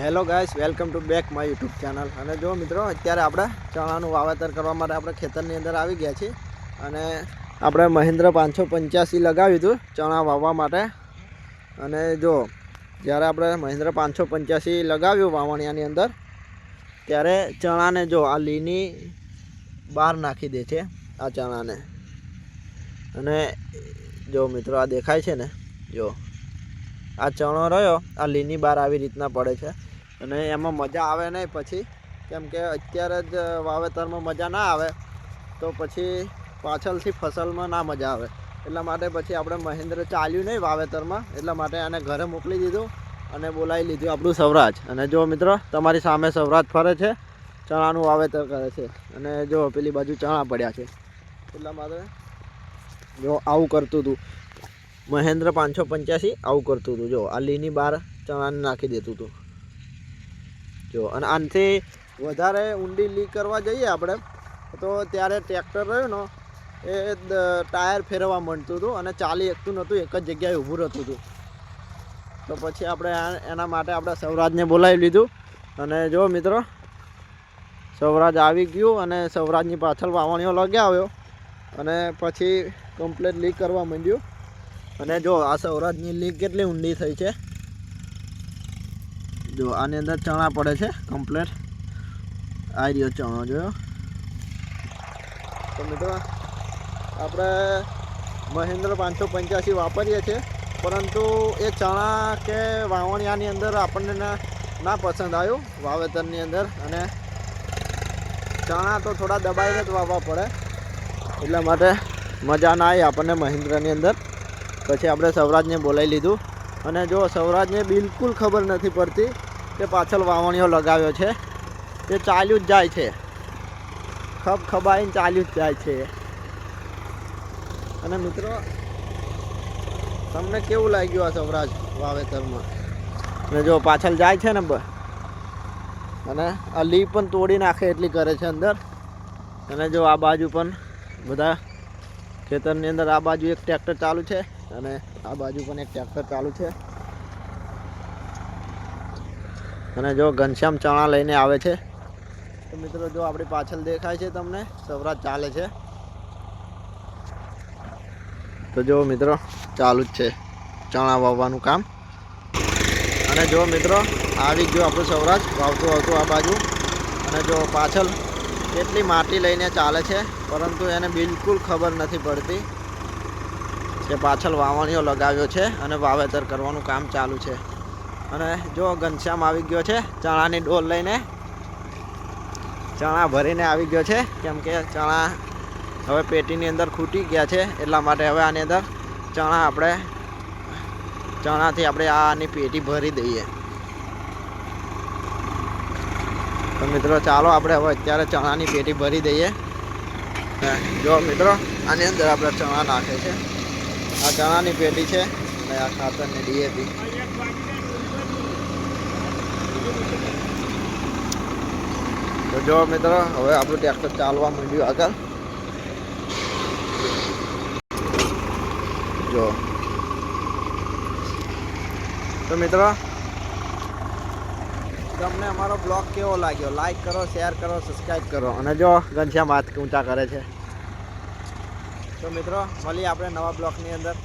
Hello guys welcome to back my YouTube channel અને જો મિત્રો, અત્યારે આપણે ચણાનું વાવેતર કરવા માટે આપણે ખેતરની અંદર આવી ગયા છીએ. અને આપણે મહિન્દ્ર પાંચસો પંચ્યાસી લગાવ્યું હતું ચણા વાવવા માટે. અને જો, જ્યારે આપણે મહિન્દ્ર પાંચસો પંચ્યાસી લગાવ્યું વાવણિયાની અંદર, ત્યારે ચણાને જો આ લીની બહાર નાખી દે છે, આ ચણાને. અને જો મિત્રો, આ દેખાય છે ને? જો. આ ચણો રહ્યો, આ લીની બાર આવી રીતના પડે છે. અને એમાં મજા આવે નહીં પછી. કેમ કે અત્યારે જ વાવેતરમાં મજા ના આવે, તો પછી પાછળથી ફસલમાં ના મજા આવે. એટલા માટે પછી આપણે મહેન્દ્ર ચાલ્યું નહીં વાવેતરમાં, એટલા માટે આને ઘરે મોકલી દીધું અને બોલાવી લીધું આપણું સૌરાજ અને જો મિત્રો, તમારી સામે સૌરાજ ફરે છે, ચણાનું વાવેતર કરે છે. અને જો પેલી બાજુ ચણા પડ્યા છે. એટલા માટે જો આવું કરતું હતું મહેન્દ્ર પાંચસો પંચ્યાસી, આવું કરતું હતું. જો, આ લીની બાર ચણાને નાખી દેતું હતું. જો, અને આનાથી વધારે ઊંડી લીક કરવા જઈએ આપણે, તો ત્યારે ટ્રેક્ટર રહ્યું ને, એ ટાયર ફેરવવા માંડતું હતું અને ચાલી એકતું નહોતું, એક જ જગ્યાએ ઊભું રહેતું હતું. તો પછી આપણે એના માટે આપણે સૌરાજને બોલાવી લીધું. અને જો મિત્રો, સૌરાજ આવી ગયું અને સૌરાજની પાછળ વાવણીઓ લગ્યા આવ્યો અને પછી કમ્પ્લેટ લીક કરવા માંડ્યું. અને જો આ સૌરાજની લીક કેટલી ઊંડી થઈ છે? જો આની અંદર ચણા પડે છે કમ્પ્લેટ આવી રહ્યો ચણો, જોયો? તો મિત્રો, આપણે મહેન્દ્ર પાંચસો પંચ્યાસી વાપરીએ છીએ, પરંતુ એ ચણા કે વાવણિયાની અંદર આપણને ના પસંદ આવ્યું વાવેતરની અંદર. અને ચણા તો થોડા દબાઈને જ વાવવા પડે. એટલા માટે મજા ના આવી આપણને મહિન્દ્રની અંદર. પછી આપણે સૌરાજને બોલાવી લીધું. અને જો સૌરાજને બિલકુલ ખબર નથી પડતી કે પાછળ વાવણીઓ લગાવ્યો છે. તે ચાલ્યું જ જાય છે. ખબ ખબાઈને ચાલ્યું જ જાય છે. અને મિત્રો, તમને કેવું લાગ્યું આ સૌરાજ વાવેતરમાં? અને જો પાછળ જાય છે ને અને આ લી પણ તોડી નાખે એટલી કરે છે અંદર. અને જો આ બાજુ પણ બધા ખેતરની અંદર આ બાજુ એક ટ્રેક્ટર ચાલુ છે. અને આ બાજુ પણ એક ટ્રેક્ટર ચાલુ છે. અને જો ઘનશ્યામ ચણા લઈને આવે છે. તો મિત્રો, જો આપણી પાછળ દેખાય છે તમને સૌરાજ ચાલે છે. તો જો મિત્રો, ચાલુ જ છે ચણા વાવવાનું કામ. અને જો મિત્રો, આવી જો આપણું સૌરાજ વાવતું આવતું આ બાજુ. અને જો પાછળ કેટલી માટી લઈને ચાલે છે, પરંતુ એને બિલકુલ ખબર નથી પડતી. કે પાછળ વાવણીઓ લગાવ્યો છે અને વાવેતર કરવાનું કામ ચાલુ છે. અને જો ઘનશ્યામ આવી ગયો છે, ચણાની ડોલ લઈને, ચણા ભરીને આવી ગયો છે, કેમ કે ચણા હવે પેટીની અંદર ખૂટી ગયા છે, એટલા માટે હવે આની અંદર ચણા આપણે, ચણાથી આપણે આની પેટી ભરી દઈએ. તો મિત્રો, ચાલો આપણે હવે અત્યારે ચણાની પેટી ભરી દઈએ. જો મિત્રો, આની અંદર આપણે ચણા નાખે છે. આ ચણાની પેટી છે અને આ ખાતરની ડીએપી તો જો મિત્રો, હવે આપણું ટ્રેક્ટર ચાલવા માંડ્યું આગળ. જો. તો મિત્રો, તમને અમારો બ્લોગ કેવો લાગ્યો? લાઈક કરો શેર કરો સબસ્ક્રાઈબ કરો. અને જો ઘનશ્યામ હાથ ઊંચા કરે છે. તો મિત્રો મળીએ આપણે નવા બ્લોકની અંદર.